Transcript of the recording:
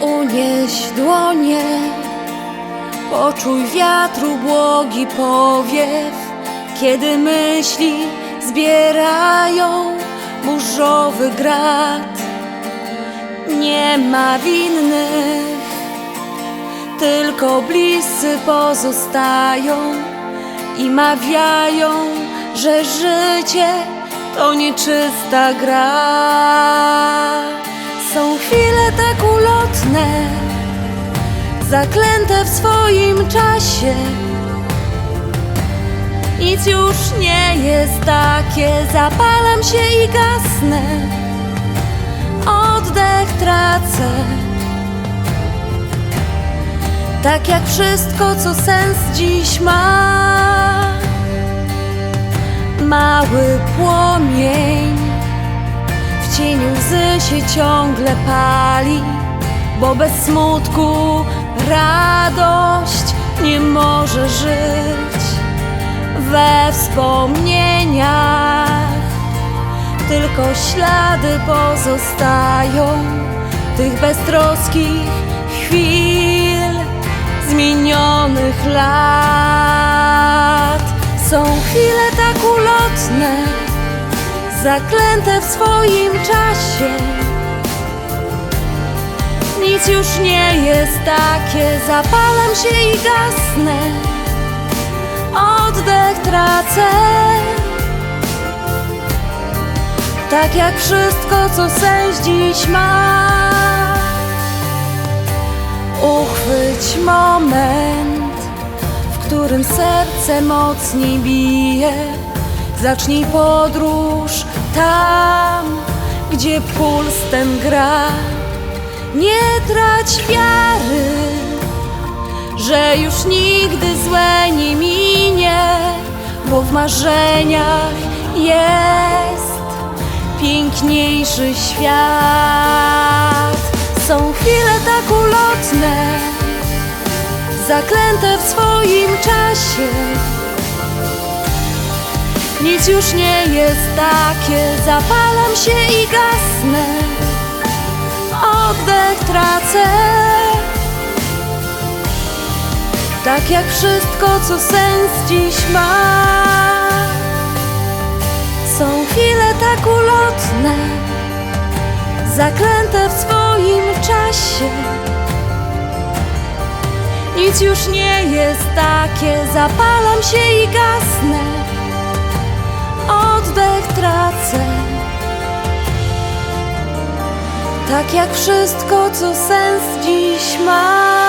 Podnieś dłonie, poczuj wiatru błogi powiew, kiedy myśli zbierają burzowy grad. Nie ma winnych, tylko bliscy pozostają i mawiają, że życie to nieczysta gra. Są chwile ulotne, zaklęte w swoim czasie. Nic już nie jest takie, zapalam się i gasnę, oddech tracę. Tak jak wszystko, co sens dziś ma. Mały płomień w cieniu łzy się ciągle pali, bo bez smutku radość nie może żyć we wspomnieniach. Tylko ślady pozostają tych beztroskich chwil minionych lat. Są chwile tak ulotne, zaklęte w swoim czasie. Już nie jest takie, zapalam się i gasnę, oddech tracę. Tak jak wszystko, co sens dziś ma. Uchwyć moment, w którym serce mocniej bije. Zacznij podróż tam, gdzie puls ten gra. Nie trać wiary, że już nigdy złe nie minie, bo w marzeniach jest piękniejszy świat. Są chwile tak ulotne, zaklęte w swoim czasie. Nic już nie jest takie, zapalam się i gasnę, oddech tracę. Tak jak wszystko, co sens dziś ma. Są chwile tak ulotne, zaklęte w swoim czasie. Nic już nie jest takie, zapalam się i gasnę, oddech tracę. Tak jak wszystko, co sens dziś ma.